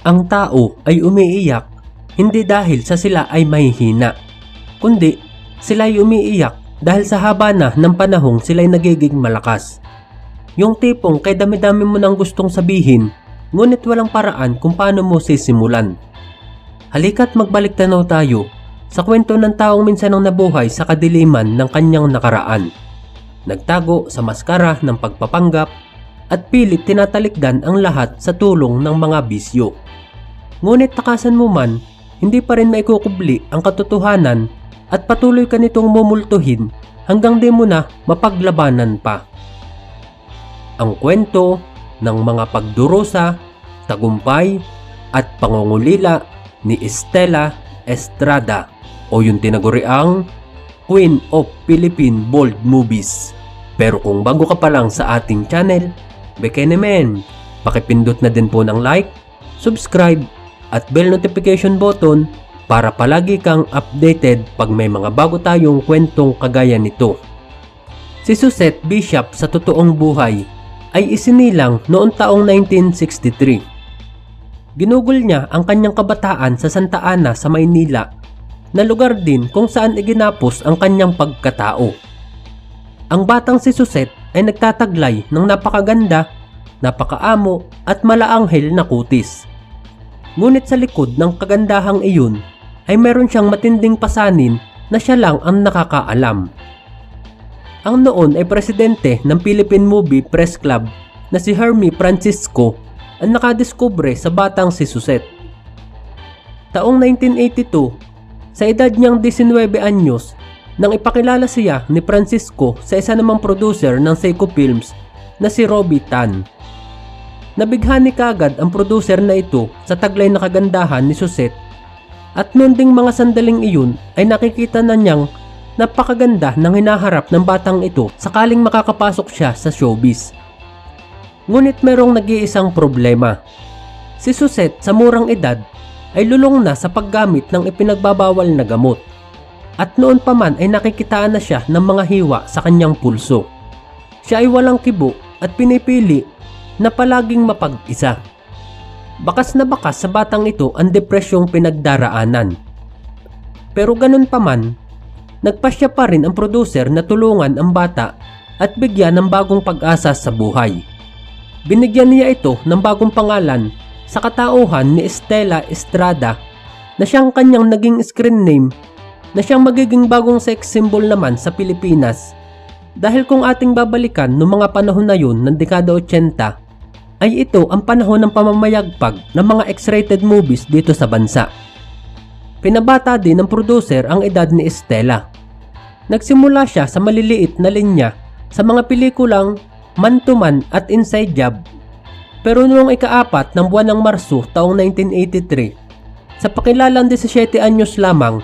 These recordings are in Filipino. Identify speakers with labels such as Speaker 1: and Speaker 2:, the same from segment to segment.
Speaker 1: Ang tao ay umiiyak hindi dahil sa sila ay mahihina, kundi sila ay umiiyak dahil sa haba na ng panahong sila ay nagiging malakas. Yung tipong kay dami-dami mo nang gustong sabihin, ngunit walang paraan kung paano mo sisimulan. Halika't magbalik tanaw tayo sa kwento ng taong minsan ang nabuhay sa kadiliman ng kanyang nakaraan. Nagtago sa maskara ng pagpapanggap at pilit tinatalikdan ang lahat sa tulong ng mga bisyo. Ngunit takasan mo man, hindi pa rin maikukubli ang katotohanan at patuloy ka nitong mumultuhin hanggang di mo na mapaglabanan pa. Ang kwento ng mga pagdurusa, tagumpay at pangungulila ni Estela Estrada o yung tinaguriang Queen of Philippine Bold Movies. Pero kung bago ka pa lang sa ating channel, Bekenemen, pakipindot na din po ng like, subscribe at bell notification button para palagi kang updated pag may mga bago tayong kwentong kagaya nito. Si Suset Bishop sa totoong buhay ay isinilang noong taong 1963. Ginugol niya ang kanyang kabataan sa Santa Ana sa Maynila na lugar din kung saan iginapos ang kanyang pagkatao. Ang batang si Suset ay nagtataglay ng napakaganda, napakaamo at malaanghel na kutis. Ngunit sa likod ng kagandahang iyon ay meron siyang matinding pasanin na siya lang ang nakakaalam. Ang noon ay presidente ng Philippine Movie Press Club na si Hermie Francisco ang nakadiskubre sa batang si Suset. Taong 1982, sa edad niyang 19 anyos, nang ipakilala siya ni Francisco sa isa namang producer ng Seiko Films na si Robbie Tan. Nabighani kagad ang producer na ito sa taglay na kagandahan ni Suset at noon ding mga sandaling iyon ay nakikita na niyang napakaganda ng hinaharap ng batang ito sakaling makakapasok siya sa showbiz. Ngunit merong nag-iisang problema. Si Suset sa murang edad ay lulong na sa paggamit ng ipinagbabawal na gamot. At noon pa man ay nakikitaan na siya ng mga hiwa sa kanyang pulso. Siya ay walang kibo at pinipili na palaging mapag-isa. Bakas na bakas sa batang ito ang depresyong pinagdaraanan. Pero ganun pa man, nagpasya pa rin ang producer na tulungan ang bata at bigyan ng bagong pag-asa sa buhay. Binigyan niya ito ng bagong pangalan sa katauhan ni Estela Estrada na siyang kanyang naging screen name na siyang magiging bagong sex symbol naman sa Pilipinas. Dahil kung ating babalikan noong mga panahon na yun ng dekada 80, ay ito ang panahon ng pamamayagpag ng mga X-rated movies dito sa bansa. Pinabata din ng producer ang edad ni Estela. Nagsimula siya sa maliliit na linya sa mga pelikulang Man to Man at Inside Job. Pero noong ikaapat ng buwan ng Marso taong 1983, sa pakilalang 17 anyos lamang,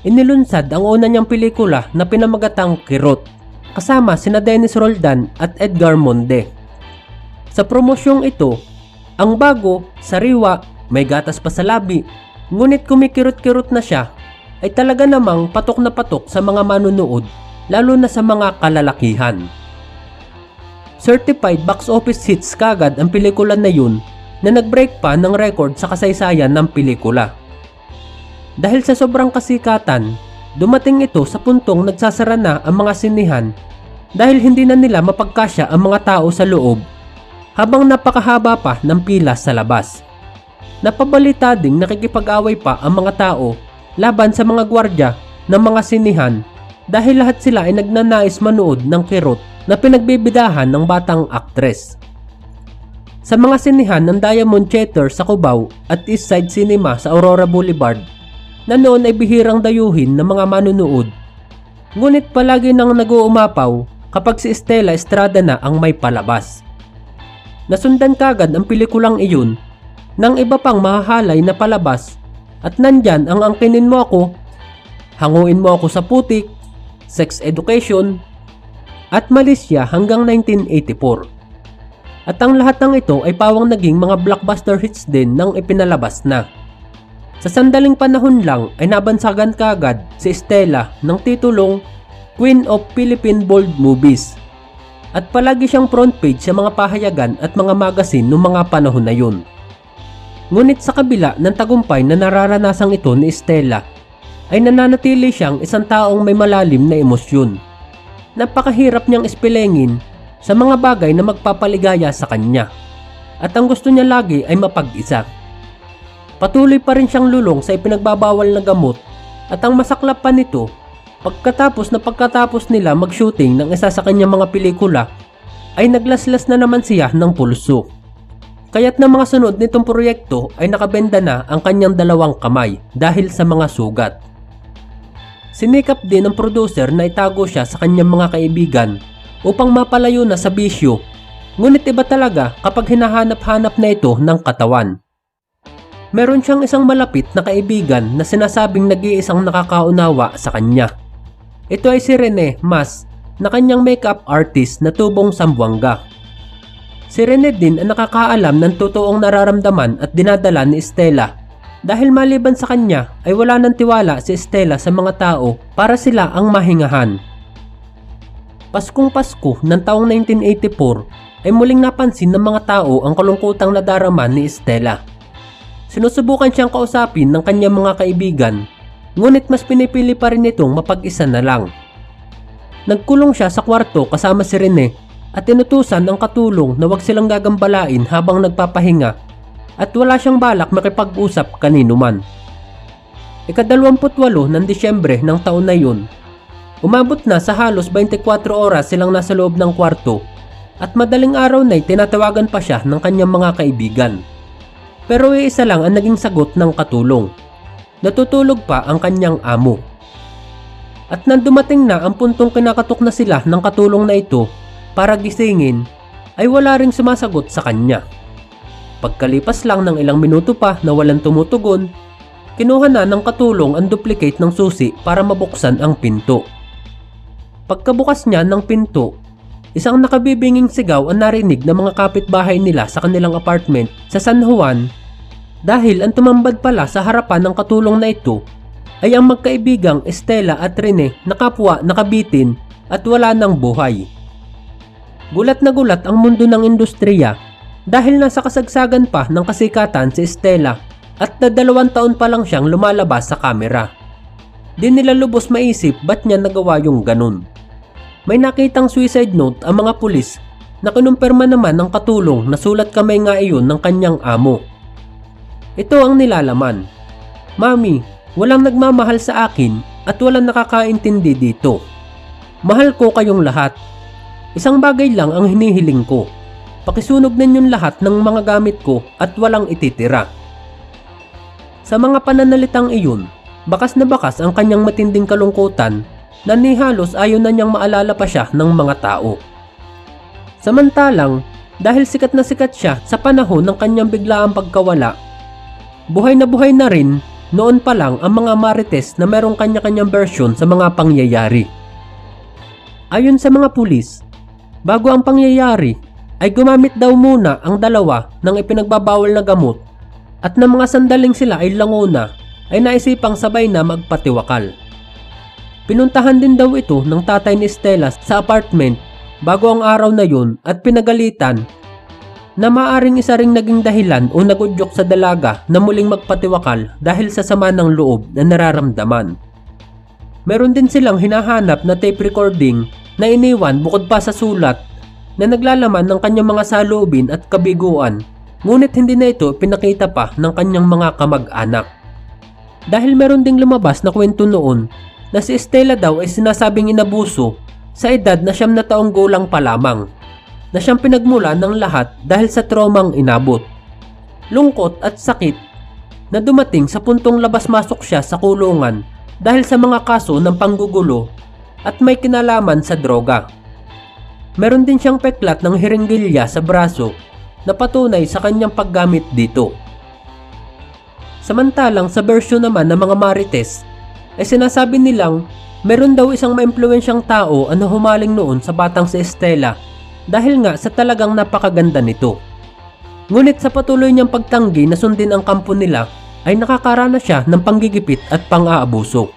Speaker 1: inilunsad ang una niyang pelikula na pinamagatang Kirot kasama sina Dennis Roldan at Edgar Monde. Sa promosyong ito, ang bago, sariwa, may gatas pa sa labi, ngunit kumikirot-kirot na siya, ay talaga namang patok na patok sa mga manunood, lalo na sa mga kalalakihan. Certified box office hits kagad ang pelikula na yun na nag-break pa ng record sa kasaysayan ng pelikula. Dahil sa sobrang kasikatan, dumating ito sa puntong nagsasara na ang mga sinihan dahil hindi na nila mapagkasya ang mga tao sa loob habang napakahaba pa ng pila sa labas. Napabalita ding nakikipag-away pa ang mga tao laban sa mga gwardya ng mga sinihan dahil lahat sila ay nagnanais manood ng kirot na pinagbibidahan ng batang aktres. Sa mga sinihan ng Diamond Theater sa Cubao at Eastside Cinema sa Aurora Boulevard na noon ay bihirang dayuhin ng mga manunood. Ngunit palagi nang nag-uumapaw kapag si Estela Estrada na ang may palabas. Nasundan kagad ang pelikulang iyon ng iba pang mahahalay na palabas at nandyan ang angkinin mo ako, hanguin mo ako sa putik, sex education, at Malaysia hanggang 1984. At ang lahat ng ito ay pawang naging mga blockbuster hits din nang ipinalabas na. Sa sandaling panahon lang ay nabansagan kagad si Estela ng titulong Queen of Philippine Bold Movies at palagi siyang front page sa mga pahayagan at mga magazine noong mga panahon na yun. Ngunit sa kabila ng tagumpay na nararanasang ito ni Estela, ay nananatili siyang isang taong may malalim na emosyon. Napakahirap niyang ispilengin sa mga bagay na magpapaligaya sa kanya. At ang gusto niya lagi ay mapag-isa. Patuloy pa rin siyang lulong sa ipinagbabawal na gamot at ang masaklap pa nito, pagkatapos na pagkatapos nila mag-shooting ng isa sa kanyang mga pelikula, ay naglaslas na naman siya ng pulso. Kaya't na mga sunod nitong proyekto ay nakabenda na ang kanyang dalawang kamay dahil sa mga sugat. Sinikap din ng producer na itago siya sa kanyang mga kaibigan upang mapalayo na sa bisyo. Ngunit iba talaga kapag hinahanap-hanap na ito ng katawan. Meron siyang isang malapit na kaibigan na sinasabing nag-iisang nakakaunawa sa kanya. Ito ay si Rene Mas na kanyang makeup artist na tubong Sambuanga. Si Rene din ang nakakaalam ng totoong nararamdaman at dinadala ni Estela dahil maliban sa kanya ay wala nang tiwala si Estela sa mga tao para sila ang mahingahan. Paskong Pasko ng taong 1984 ay muling napansin ng mga tao ang kalungkutang nadarama ni Estela. Sinusubukan siyang kausapin ng kanyang mga kaibigan, ngunit mas pinipili pa rin itong mapag-isa na lang. Nagkulong siya sa kwarto kasama si Rene at inutusan ang katulong na wag silang gagambalain habang nagpapahinga at wala siyang balak makipag-usap kanino man. Ikadalawamputwalo ng Disyembre ng taon na yun, umabot na sa halos 24 oras silang nasa loob ng kwarto at madaling araw na'y tinatawagan pa siya ng kanyang mga kaibigan. Pero iisa lang ang naging sagot ng katulong. Natutulog pa ang kanyang amo. At nang dumating na ang puntong kinakatok na sila ng katulong na ito para gisingin, ay wala ring sumasagot sa kanya. Pagkalipas lang ng ilang minuto pa na walang tumutugon, kinuha na ng katulong ang duplicate ng susi para mabuksan ang pinto. Pagkabukas niya ng pinto, isang nakabibinging sigaw ang narinig ng mga kapitbahay nila sa kanilang apartment sa San Juan dahil ang tumambad pala sa harapan ng katulong na ito ay ang magkaibigang Estela at Rene na kapwa nakabitin at wala ng buhay. Gulat na gulat ang mundo ng industriya dahil nasa kasagsagan pa ng kasikatan si Estela at na dalawang taon pa lang siyang lumalabas sa kamera. Di nila lubos maisip ba't niya nagawa yung ganun. May nakitang suicide note ang mga pulis na kinumpirma naman ng katulong na sulat kamay nga iyon ng kanyang amo. Ito ang nilalaman. Mami, walang nagmamahal sa akin at walang nakakaintindi dito. Mahal ko kayong lahat. Isang bagay lang ang hinihiling ko Pakisunog ninyong lahat ng mga gamit ko at walang ititira. Sa mga pananalitang iyon, bakas na bakas ang kanyang matinding kalungkutan na ni halos ayaw na niyang maalala pa siya ng mga tao. Samantalang, dahil sikat na sikat siya sa panahon ng kanyang biglaang pagkawala, buhay na buhay na rin noon pa lang ang mga marites na merong kanya-kanyang version sa mga pangyayari. Ayon sa mga pulis, bago ang pangyayari ay gumamit daw muna ang dalawa ng ipinagbabawal na gamot at ng mga sandaling sila ay languna ay naisipang sabay na magpatiwakal. Pinuntahan din daw ito ng tatay ni Stella sa apartment bago ang araw na yun at pinagalitan na maaring isa ring naging dahilan o nagudyok sa dalaga na muling magpatiwakal dahil sa sama ng loob na nararamdaman. Meron din silang hinahanap na tape recording na iniwan bukod pa sa sulat na naglalaman ng kanyang mga salubin at kabiguan ngunit hindi na ito pinakita pa ng kanyang mga kamag-anak. Dahil meron ding lumabas na kwento noon na si Estela daw ay sinasabing inabuso sa edad na siyam na taong gulang pa lamang na siyang pinagmula ng lahat dahil sa traumang inabot. Lungkot at sakit na dumating sa puntong labas-masok siya sa kulungan dahil sa mga kaso ng panggugulo at may kinalaman sa droga. Meron din siyang peklat ng hiringgilya sa braso na patunay sa kanyang paggamit dito. Samantalang sa version naman ng mga marites, ay sinasabi nilang meron daw isang maimpluwensyang tao ang humaling noon sa batang si Estela dahil nga sa talagang napakaganda nito. Ngunit sa patuloy niyang pagtanggi na sundin ang kampo nila ay nakakaranas siya ng panggigipit at pang-aabuso.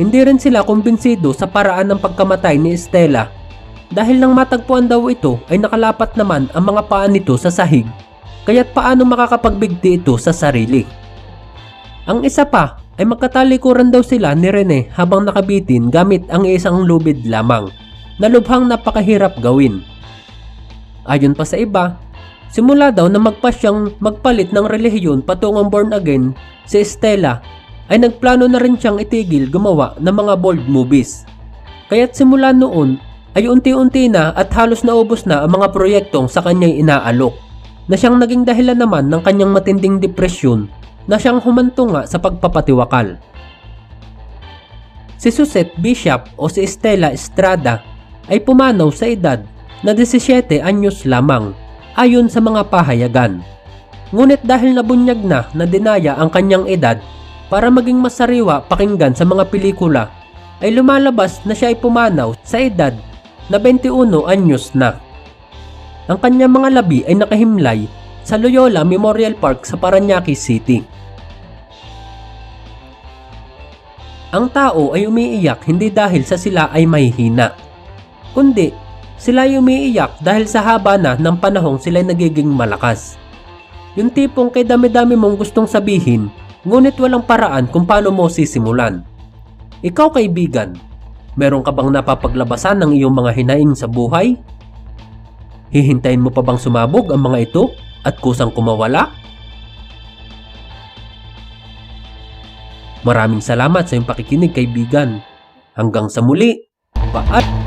Speaker 1: Hindi rin sila kumbinsido sa paraan ng pagkamatay ni Estela dahil nang matagpuan daw ito ay nakalapat naman ang mga paa nito sa sahig kaya't paano makakapagbigti ito sa sarili. Ang isa pa ay magkatalikuran daw sila ni Rene habang nakabitin gamit ang isang lubid lamang na lubhang napakahirap gawin. Ayon pa sa iba, simula daw na magpasyang magpalit ng relihiyon patungong born again, si Estela ay nagplano na rin siyang itigil gumawa ng mga bold movies. Kaya't simula noon ay unti-unti na at halos naubos na ang mga proyektong sa kanya'y inaalok na siyang naging dahilan naman ng kanyang matinding depresyon na siyang humanto nga sa pagpapatiwakal. Si Suset Bishop o si Estela Estrada ay pumanaw sa edad na 17 anyos lamang ayon sa mga pahayagan. Ngunit dahil nabunyag na na dinaya ang kanyang edad para maging masariwa pakinggan sa mga pelikula ay lumalabas na siya ay pumanaw sa edad na 21 anyos na. Ang kanyang mga labi ay nakahimlay sa Loyola Memorial Park sa Paranaque City. Ang tao ay umiiyak hindi dahil sa sila ay mahihina, kundi sila umiiyak dahil sa haba na ng panahong sila nagiging malakas. Yung tipong kay dami-dami mong gustong sabihin, ngunit walang paraan kung paano mo sisimulan. Ikaw kaibigan, meron ka bang napapaglabasan ng iyong mga hinaing sa buhay? Hihintayin mo pa bang sumabog ang mga ito at kusang kumawala? Maraming salamat sa iyong pakikinig kaibigan. Hanggang sa muli. Paat!